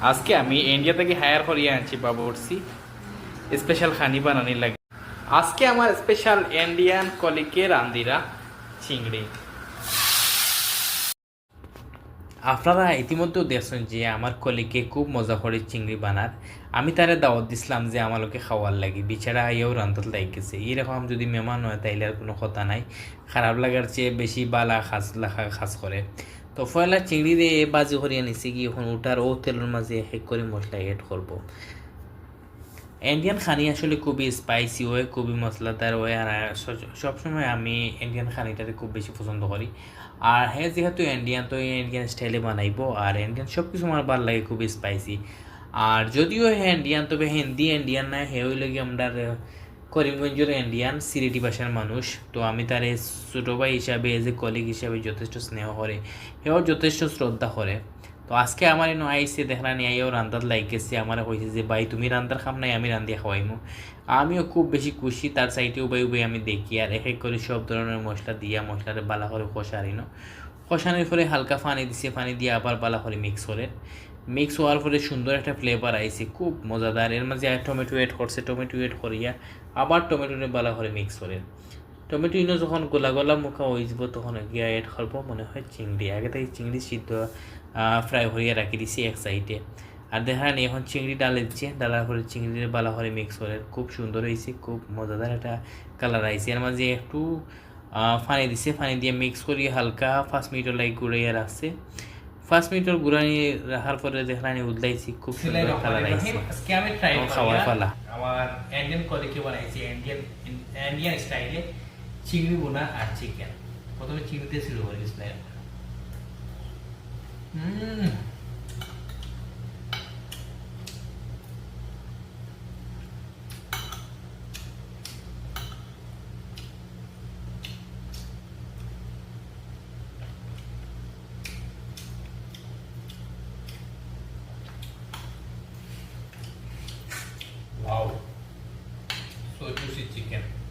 আজকে আমি ইন্ডিয়া থেকে হায়ার করিয়ে আনছি বাবুরসি স্পেশাল খানি বানানির লাগে। আজকে আমার স্পেশাল ইন্ডিয়ান কলিকে রান্দিরা চিংড়ি। আপনারা ইতিমধ্যেও দেখছেন যে আমার কলিকে খুব মজা করে চিংড়ি বানার আমি তারে দাওয়াত দিছিলাম যে আমালোকে খাওয়ার লাগে। বিছাড়া আইয়াও রান্ধত লাগিছে। এরকম যদি মেহমান হয় তাইলে আর কোনো কথা নাই। খারাপ লাগার চেয়ে বেশি বালা খাস লাখা খাস করে। তো ফয়লা চিংড়ি দিয়ে বাজি করিয়ে নিছি কি এখন ওটার ও তেলের মাঝে হেক করে মশলা এড করব। ইন্ডিয়ান খানি আসলে খুবই স্পাইসি হয় খুবই মশলাদার হয় আর সবসময় আমি ইন্ডিয়ান খানিটাকে খুব বেশি পছন্দ করি। আর হ্যাঁ যেহেতু ইন্ডিয়ান তো ইন্ডিয়ান স্টাইলে বানাইবো, আর ইন্ডিয়ান সব কিছু আমার ভালো লাগে, খুবই স্পাইসি আর যদিও হ্যাঁ ইন্ডিয়ান তবে হিন্দি ইন্ডিয়ান না হে হইলে কি আমরা করিমগঞ্জের ইন্ডিয়ান সিলেটি ভাষার মানুষ। তো আমি তার ছোটো ভাই হিসাবে এজ এ কলিগ হিসাবে যথেষ্ট স্নেহ করে সেও যথেষ্ট শ্রদ্ধা করে। তো আজকে আমার এনে আইসে দেখলা নিয়ে আইও রান্দার লাইগেছে আমার কইছে যে, ভাই, তুমি রান্দার খাম নাই, আমি রান্দিয়া খাওয়াইমু। আমিও খুব বেশি খুশি, তার সাইডে উবাই উবাই আমি দেখি, আর এক এক করে সব ধরনের মশলা দিয়া মশলাটা বালা করে কষারিনো কষানোর পরে হালকা পানি দিছে পানি দিয়ে আবার বালা করে মিক্স করে। মিক্স হওয়ার পরে সুন্দর একটা ফ্লেভার আইছে, খুব মজাদার। এর মাঝে আর টমেটো এড করছে টমেটো এড করিয়া আবার টমেটোনে বালা করে মিক্স করে। টমেটো ইনো যখন গোলা গোলা মুখা হয়ে যাব তখন গিয়া এড করব, মনে হয় চিংড়ি। আগে থেকে চিংড়ি সিদ্ধ ফ্রাই করিয়া রাখি দিছি এক সাইডে আর দেখা এখন চিংড়ি ডালে দিচ্ছে, ডালার পরে চিংড়ির বালা করে মিক্স করে। খুব সুন্দর হয়েছে খুব মজাদার একটা কালার আইছে। এর মাঝে একটু পানি দিছে পানি দিয়ে মিক্স করিয়ে হালকা পাঁচ মিনিটের লাগে গুড়াইয়া রাখছে। পাঁচ মিনিটের গুরানি রাখার পরে দেখলাম উদলাইছি খুব সুন্দর কালার আইছে আজকে আমি ট্রাই খাওয়ার পালা। আমার ইন্ডিয়ান কলিকে বানাইছি ইন্ডিয়ান ইন্ডিয়ান স্টাইলে চিংড়ি বোনা আর চিকেন প্রথমে চিংড়িতে শুরু করি স্টাইল। হুম itu si chicken.